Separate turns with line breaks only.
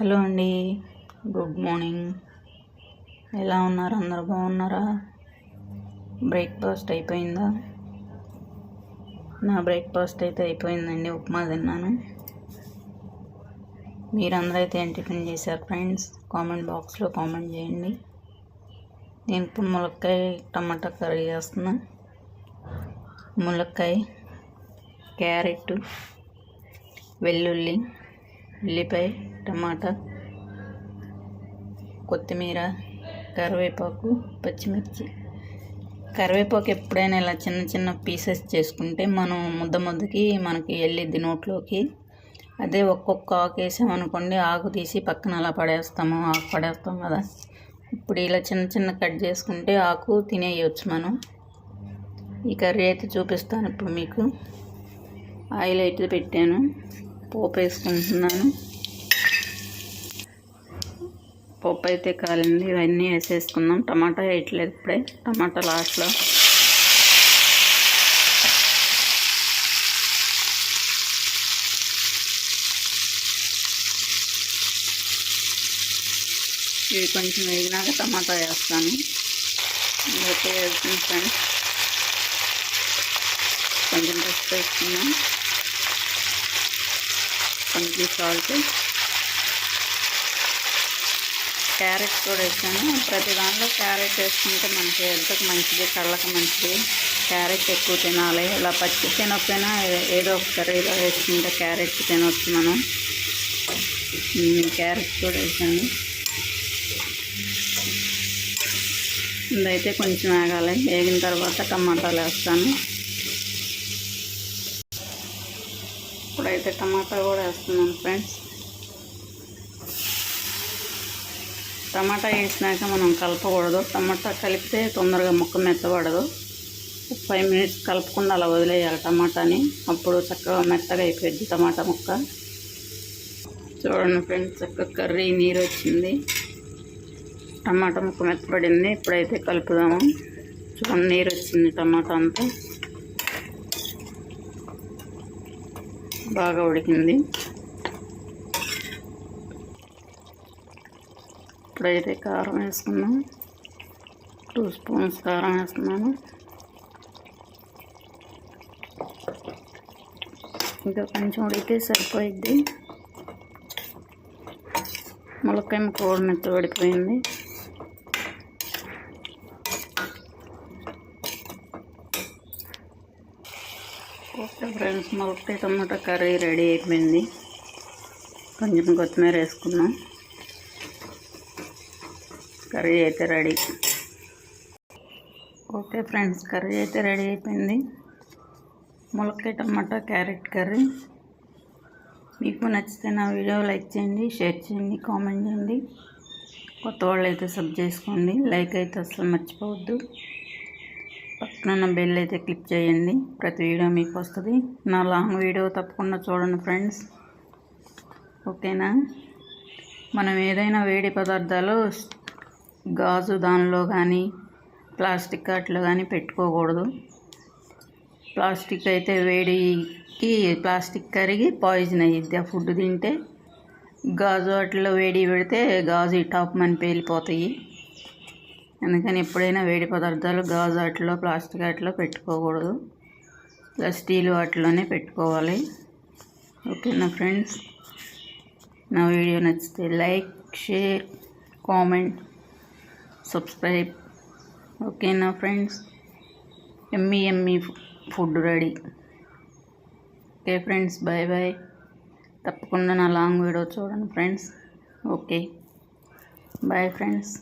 Hello అండి. Good morning. ఎలా ఉన్నారు? అందరు బాగున్నారా? బ్రేక్ఫాస్ట్ అయిపోయిందా? నా బ్రేక్ఫాస్ట్ అయితే అయిపోయిందండి. ఉప్మా తిన్నాను. మీరందరూ అయితే ఏం టిఫిన్ చేశారు ఫ్రెండ్స్? కామెంట్ బాక్స్లో కామెంట్ చేయండి. నేను ఇప్పుడు ములక్కాయ టమాటా కర్రీ చేస్తున్నా. ములక్కాయ క్యారెట్ వెల్లుల్లి ఉల్లిపాయ టమాటా కొత్తిమీర కరివేపాకు పచ్చిమిర్చి. కరివేపాకు ఎప్పుడైనా ఇలా చిన్న చిన్న పీసెస్ చేసుకుంటే మనం ముద్ద ముద్దకి మనకి వెళ్ళిద్ది నోట్లోకి. అదే ఒక్కొక్క ఆకు వేసామనుకోండి ఆకు తీసి పక్కన అలా పడేస్తాము ఆకు పడేస్తాం కదా. ఇప్పుడు ఇలా చిన్న చిన్న కట్ చేసుకుంటే ఆకు తినేయచ్చు మనం. ఈ కర్రీ అయితే చూపిస్తాను ఇప్పుడు మీకు. ఆయిల్ అయితే పెట్టాను. పోపు వేసుకుంటున్నాను పప్పు అయితే కాలింది ఇవన్నీ వేసేసుకుందాం. టమాటా వేయట్లేదు ఇప్పుడే. టమాటా లాస్ట్లో. ఇవి కొంచెం వేగినాక టమాటా వేస్తాను. ఇదైతే వేస్తుంది ఫ్రెండ్స్. కొంచెం పసుపు వేసుకున్నాం కొంచెం సాల్ట్. క్యారెట్ కూడా వేసాను. ప్రతి దాంట్లో క్యారెట్ వేసుకుంటే మనకి హెల్త్కి మంచిది కళ్ళకి మంచిది. క్యారెట్ ఎక్కువ తినాలి. ఇలా పచ్చి తినకపోయినా ఏదో ఒక కర్రీలో వేసుకుంటే క్యారెట్ తినవచ్చు మనం. క్యారెట్ కూడా వేసాను. ఇదైతే కొంచెం ఆగాలి వేగిన తర్వాత టమాటాలు వేస్తాను. ఇప్పుడైతే టమాటా కూడా వేస్తున్నాను ఫ్రెండ్స్. టమాటా వేసినాక మనం కలపకూడదు. టమాటా కలిపితే తొందరగా ముక్క మెత్తబడదు. ఫైవ్ మినిట్స్ కలపకుండా అలా వదిలేయాలి టమాటాని. అప్పుడు చక్కగా మెత్తగా అయిపోయింది టమాటా ముక్క. చూడండి ఫ్రెండ్స్ చక్కగా కర్రీ నీరు వచ్చింది. టమాటా ముక్క మెత్తపడింది ఇప్పుడైతే కలుపుదాము. చూడండి నీరు వచ్చింది టమాటా అంతా. బాగా ఉడికింది. ఇప్పుడైతే కారం వేసుకున్నాం టూ స్పూన్స్ కారం వేస్తున్నాను. ఇంకా కొంచెం ఉడికితే సరిపోయిద్ది. ములక్కాయ మీతో పడిపోయింది ఓకే ఫ్రెండ్స్ ములక్కాయ టమాటా కర్రీ రెడీ అయిపోయింది. కొంచెం కొత్తిమీర వేసుకున్నాం కర్రీ అయితే రెడీ. ఓకే ఫ్రెండ్స్ కర్రీ అయితే రెడీ అయిపోయింది. ములక్కాయ టమాటా క్యారెట్ కర్రీ. మీకు నచ్చితే నా వీడియో లైక్ చేయండి షేర్ చేయండి కామెంట్ చేయండి. కొత్త వాళ్ళు అయితే సబ్ చేసుకోండి. లైక్ అయితే అసలు మర్చిపోవద్దు. పక్కన బెల్ అయితే క్లిక్ చేయండి. ప్రతి వీడియో మీకు వస్తుంది. నా లాంగ్ వీడియో తప్పకుండా చూడండి ఫ్రెండ్స్ ఓకేనా? మనం ఏదైనా వేడి పదార్థాలు గాజు దానిలో కానీ ప్లాస్టిక్ అట్లా కానీ పెట్టుకోకూడదు. ప్లాస్టిక్ అయితే వేడికి ప్లాస్టిక్ కరిగి పాయిజన్ అయ్యిద్ది ఆ ఫుడ్ తింటే గాజు అట్లా వేడి పెడితే గాజు టాప్ మని పేలిపోతాయి. అందుకని ఎప్పుడైనా వేడి పదార్థాలు గాజు వాటిలో ప్లాస్టిక్ వాటిలో పెట్టుకోకూడదు. ఇలా స్టీల్ వాటిలోనే పెట్టుకోవాలి. ఓకేనా ఫ్రెండ్స్? నా వీడియో నచ్చితే లైక్ షేర్ కామెంట్ సబ్స్క్రైబ్. ఓకేనా ఫ్రెండ్స్? ఎమ్మీ Emmy food ready. Okay friends bye bye తప్పకుండా నా లాంగ్ వీడియో చూడండి ఫ్రెండ్స్. ఓకే. Bye friends.